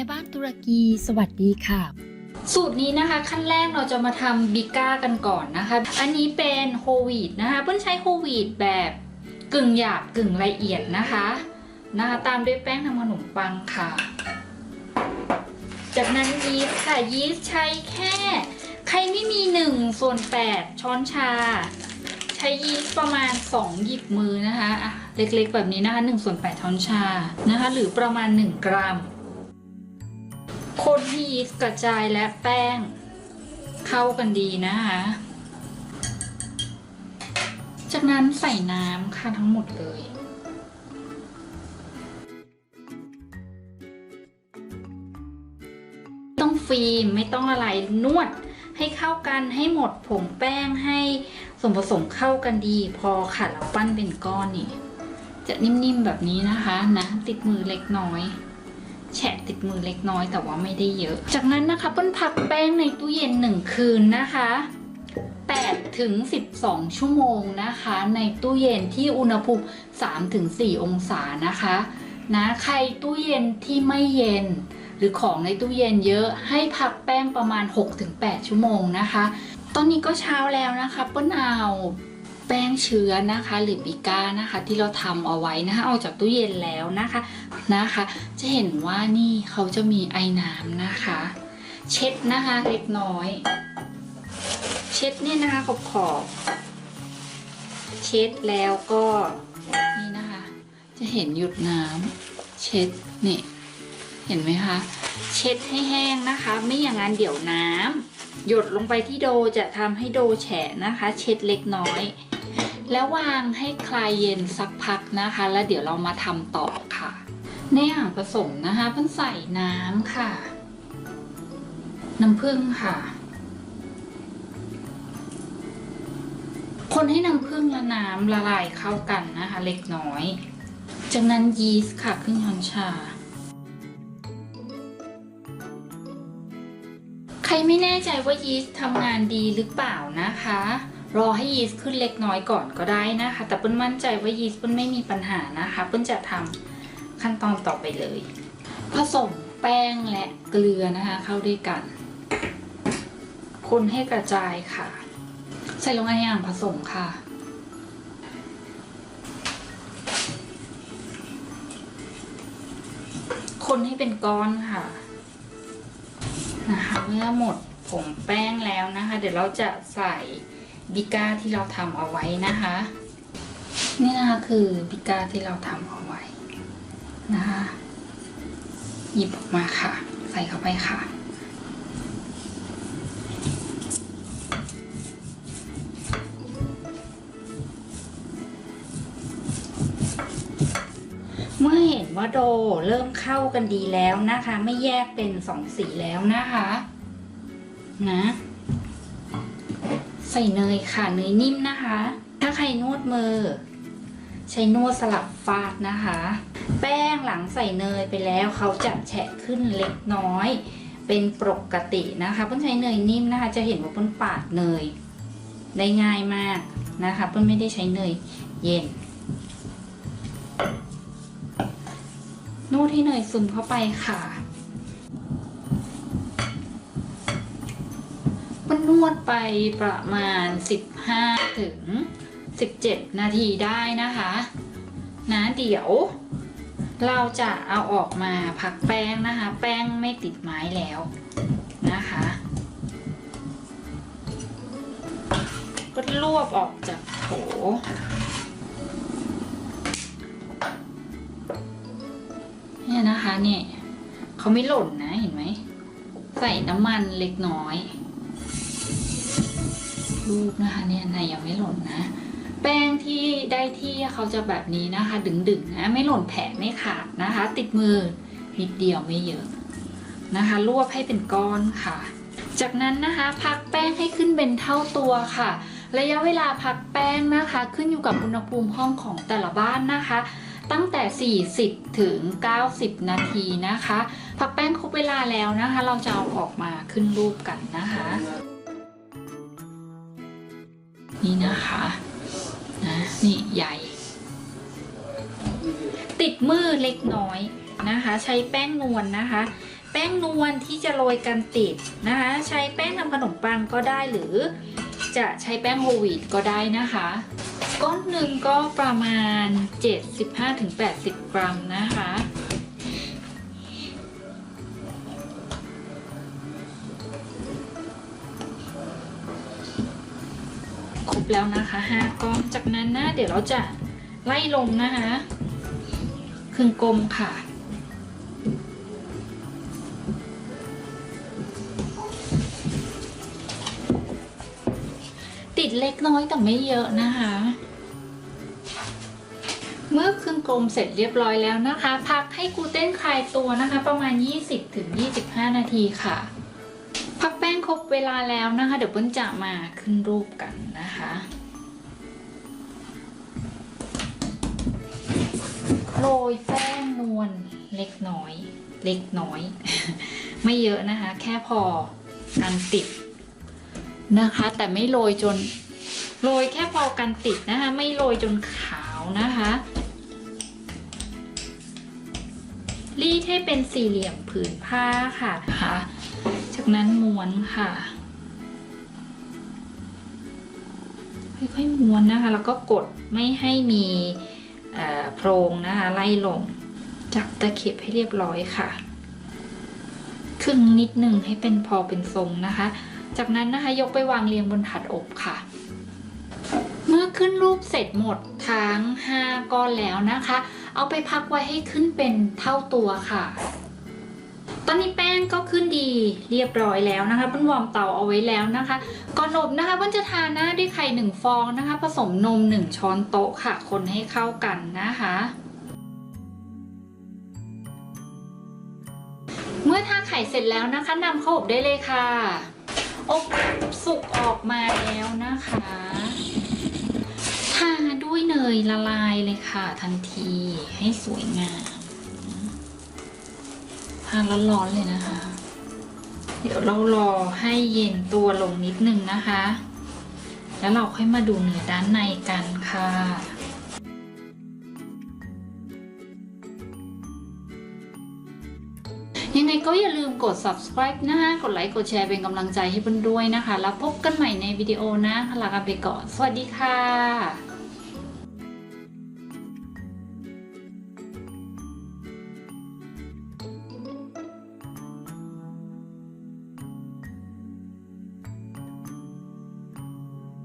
ม่บ้านตุรกีสวัสดีค่ะ สูตรนี้นะคะ ขั้นแรกเราจะมาทำบิก้ากันก่อนนะคะ อันนี้เป็นโฮวีตนะคะเพิ่นใช้โฮวีตแบบกึ่งหยาบกึ่งละเอียดนะคะนะคะ ตามด้วยแป้งทำขนมปังค่ะ จากนั้นยีสต์ค่ะยีสต์ใช้แค่ ใครไม่มี1ส่วน8ช้อนชา ใช้ยีสต์ประมาณ 2 หยิบมือนะคะอะเล็กๆแบบนี้นะคะ1ส่วน8ช้อนชานะคะ หรือประมาณ 1 กรัม คนให้ยีสต์กระจายและแป้ง เข้ากันดีนะคะ จากนั้นใส่น้ำค่ะทั้งหมดเลยต้องฟิล์มไม่ต้องอะไรนวดให้เข้ากันให้หมดผงแป้งให้ส่วนผสมเข้ากันดี พอค่ะเราปั้นเป็นก้อนนี่จะนิ่มๆแบบนี้นะคะนะ ติดมือเล็กน้อย แฉะติดมือเล็กน้อยแต่ว่าไม่ได้เยอะ จากนั้นนะคะเปิ้ลพักแป้งในตู้เย็นหนึ่งคืนนะคะ8ถึง 12 ชั่วโมงนะคะ ในตู้เย็นที่อุณหภูมิ3ถึง4องศานะคะนะใครตู้เย็นที่ไม่เย็น หรือของในตู้เย็นเยอะให้พักแป้งประมาณ 6-8 ชั่วโมงนะคะ ตอนนี้ก็เช้าแล้วนะคะเปิ้ลเอา แป้งเชื้อนะคะ หรือบิก้านะคะ ที่เราทำเอาไว้นะคะออกจากตู้เย็นแล้วนะคะนะคะ จะเห็นว่านี่เขาจะมีไอ้น้ำนะคะ เช็ดนะคะเล็กน้อย เช็ดเนี่ยนะคะขอบขอบๆเช็ดแล้วก็นี่นะคะ จะเห็นหยุดน้ำเช็ดนี่เห็นไหมคะเช็ดให้แห้งนะคะ ไม่อย่างนั้นเดี๋ยวน้ำ หยดลงไปที่โดจะทำให้โดแฉะนะคะ เช็ดเล็กน้อย แล้ววางให้คลายเย็นสักพักนะคะ แล้วเดี๋ยวเรามาทำต่อค่ะ ในอ่างผสมนะคะเพิ่งใส่น้ำค่ะ น้ำผึ้งค่ะ คนให้น้ำผึ้งและน้ำละลายเข้ากันนะคะ เล็กน้อย จากนั้นยีสต์ค่ะครึ่งช้อนชา รไม่แน่ใจว่ายีสต์ทำงานดีหรือเปล่านะคะ รอให้ยีสต์ขึ้นเล็กน้อยก่อนก็ได้นะคะ แต่เปิ้ลมั่นใจว่ายีสต์เปิ้ลไม่มีปัญหานะคะ เปิ้ลจะทำขั้นตอนต่อไปเลย ผสมแป้งและเกลือนะคะ เข้าด้วยกัน คนให้กระจายค่ะ ใส่ลงในอ่างผสมค่ะคนให้เป็นก้อนค่ะ นะคะเมื่อหมดผงแป้งแล้วนะคะ เดี๋ยวเราจะใส่บิก้าที่เราทำเอาไว้นะคะ นี่นะคะคือบิก้าที่เราทำเอาไว้นะคะหยิบออกมาค่ะ ใส่เข้าไปค่ะ ว่าโดเริ่มเข้ากันดีแล้วนะคะ ไม่แยกเป็นสองสีแล้วนะคะ นะ ใส่เนยค่ะเนยนิ่มนะคะ ถ้าใครนวดมือ ใช้นวดสลับฟาดนะคะ แป้งหลังใส่เนยไปแล้วเขาจะแฉะขึ้นเล็กน้อย เป็นปกตินะคะเพิ่นใช้เนยนิ่มนะคะ จะเห็นว่าเพิ่นปาดเนยได้ง่ายมากนะคะเพิ่นไม่ได้ใช้เนยเย็น นวดให้เนยซึมเข้าไปค่ะ มันนวดไปประมาณ 15 ถึง 17 นาทีได้นะคะนะเดี๋ยว เราจะเอาออกมาพักแป้งนะคะ แป้งไม่ติดไม้แล้วนะคะก็รวบออกจากโถ เนี่ยนะเนี่ยเขาไม่หล่นนะเห็นไหม ใส่น้ำมันเล็กน้อยรูปนะคะเนี่ยในยังไม่หล่นนะ แป้งที่ได้ที่เขาจะแบบนี้นะคะ ดึงๆนะไม่หล่นแผลไม่ขาดนะคะ ติดมือนิดเดียวไม่เยอะนะคะรวบให้เป็นก้อนค่ะ จากนั้นนะคะพักแป้งให้ขึ้นเป็นเท่าตัวค่ะ ระยะเวลาพักแป้งนะคะ ขึ้นอยู่กับอุณหภูมิห้องของแต่ละบ้านนะคะ ตั้งแต่ 40 ถึง 90 นาทีนะคะ พักแป้งครบเวลาแล้วนะคะ เราจะเอาออกมาขึ้นรูปกันนะคะ นี่นะคะนะนี่ใหญ่ ติดมือเล็กน้อยนะคะ ใช้แป้งนวลนะคะ แป้งนวลที่จะโรยกันติดนะคะ ใช้แป้งทำขนมปังก็ได้หรือจะใช้แป้งโฮลวีตก็ได้นะคะ ก้อนหนึ่งก็ประมาณ 75-80 กรัมนะคะ ครบแล้วนะคะห้าก้อน จากนั้นนะ เดี๋ยวเราจะไล่ลงนะคะครึ่งกลมค่ะติดเล็กน้อยแต่ไม่เยอะนะคะ เมื่อครึ่งกลมเสร็จเรียบร้อยแล้วนะคะ พักให้กูเต้นคลายตัวนะคะ ประมาณ 20-25 นาทีค่ะ พักแป้งครบเวลาแล้วนะคะ เดี๋ยวเปิ้ลจะมาขึ้นรูปกันนะคะโรยแป้งนวลเล็กน้อย เล็กน้อย ไม่เยอะนะคะ แค่พอกันติดนะคะ แต่ไม่โรยจนโรยแค่พอกันติดนะคะ ไม่โรยจนขาวนะคะ รีดให้เป็นสี่เหลี่ยมผืนผ้าค่ะนะคะจากนั้นม้วนค่ะ ค่อยๆม้วนนะคะ แล้วก็กดไม่ให้มีโพรงนะคะ ไล่ลง จับตะเข็บให้เรียบร้อยค่ะครึ่งนิดหนึ่งให้เป็นพอเป็นทรงนะคะ จากนั้นนะคะยกไปวางเรียงบนถาดอบค่ะ เมื่อขึ้นรูปเสร็จหมดทั้ง 5 ก้อนแล้วนะคะ เอาไปพักไว้ให้ขึ้นเป็นเท่าตัวค่ะ ตอนนี้แป้งก็ขึ้นดีเรียบร้อยแล้วนะคะเปิ้ลวอร์มเตาเอาไว้แล้วนะคะ ก่อนอบนะคะเปิ้ลจะทาหน้าด้วยไข่หนึ่งฟองนะคะ ผสมนม1ช้อนโต๊ะค่ะ คนให้เข้ากันนะคะเมื่อทาไข่เสร็จแล้วนะคะนำเข้าอบได้เลยค่ะ อบสุกออกมาแล้วนะคะ เนยละลายเลยค่ะทันทีให้สวยงามทานร้อนๆเลยนะคะ เดี๋ยวเรารอให้เย็นตัวลงนิดนึงนะคะ แล้วเราค่อยมาดูเนื้อด้านในกันค่ะยังไงก็อย่าลืมกด subscribe นะคะ กดไลค์ กดแชร์เป็นกำลังใจให้เพื่อนด้วยนะคะ แล้วพบกันใหม่ในวิดีโอนะลากันไปก่อน สวัสดีค่ะ